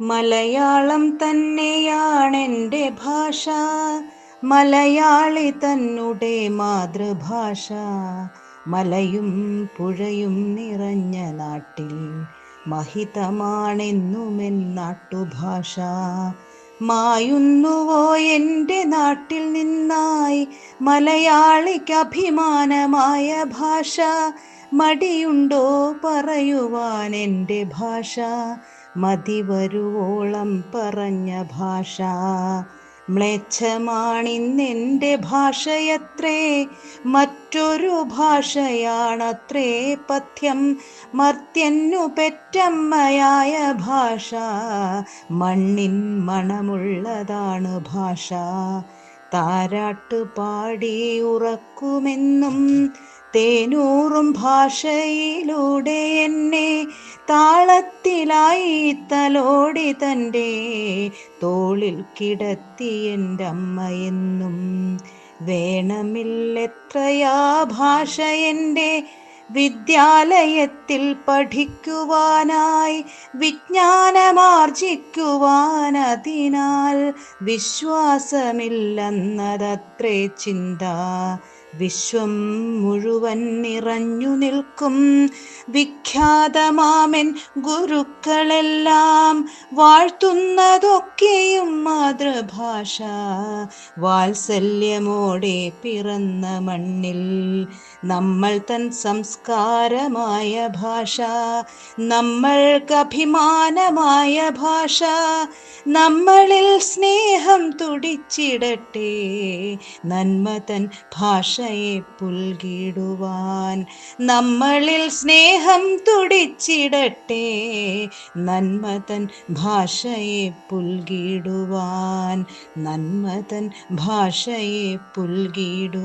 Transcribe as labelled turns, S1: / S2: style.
S1: മലയാളം തന്നെയാണെന്റെ ഭാഷ. മലയാളി തന്നുടെ മാതൃഭാഷ. മലയും പുഴയും നിറഞ്ഞ നാട്ടിൽ മഹിതമാണെന്നുമെൻ നാട്ടുഭാഷ. മായുന്നുവോ എന്റെ നാട്ടിൽ നിന്നായി മലയാളിക്ക് അഭിമാനമായ ഭാഷ. മടിയുണ്ടോ പറയുവാൻ എന്റെ ഭാഷ. മതി വരുവോളം പറഞ്ഞ ഭാഷ. മ്ലേച്ഛമാണിന്നെന്റെ ഭാഷയത്രേ മറ്റൊരു ഭാഷയാണത്രേ പഥ്യം. മർത്യന്നു പെറ്റമ്മയായ ഭാഷ മണ്ണിൻ മണമുള്ളതാണ് ഭാഷ. താരാട്ട് പാടി ഉറക്കുമെന്നും തേനൂറും ഭാഷയിലൂടെ എന്നെ താളത്തിലായി തലോടി തന്റെ തോളിൽ കിടത്തി എന്റെ അമ്മയെന്നും വേണമില്ലെത്രയാ ഭാഷ എന്റെ വിദ്യാലയത്തിൽ പഠിക്കുവാനായി വിജ്ഞാനമാർജിക്കുവാൻ അതിനാൽ വിശ്വാസമില്ലെന്നതത്രേ ചിന്ത. വിശ്വം മുഴുവൻ നിറഞ്ഞു നിൽക്കും. വിഖ്യാതമാമൻ ഗുരുക്കളെല്ലാം. വാഴ്ത്തുന്നതൊക്കെയും മാതൃഭാഷ. വാത്സല്യമോടെ പിറന്ന മണ്ണിൽ നമ്മൾ തൻ സംസ്കാരമായ ഭാഷ. നമ്മൾക്ക് അഭിമാനമായ ഭാഷ. നമ്മളിൽ സ്നേഹം തുടിച്ചിടട്ടെ. നന്മ തൻ ഭാഷയെ പുൽകിടുവാൻ നമ്മളിൽ സ്നേഹം തുടിച്ചിടട്ടെ. നന്മതൻ ഭാഷയെ പുൽകിടുവാൻ. നന്മതൻ ഭാഷയെ പുൽകിടുവാൻ.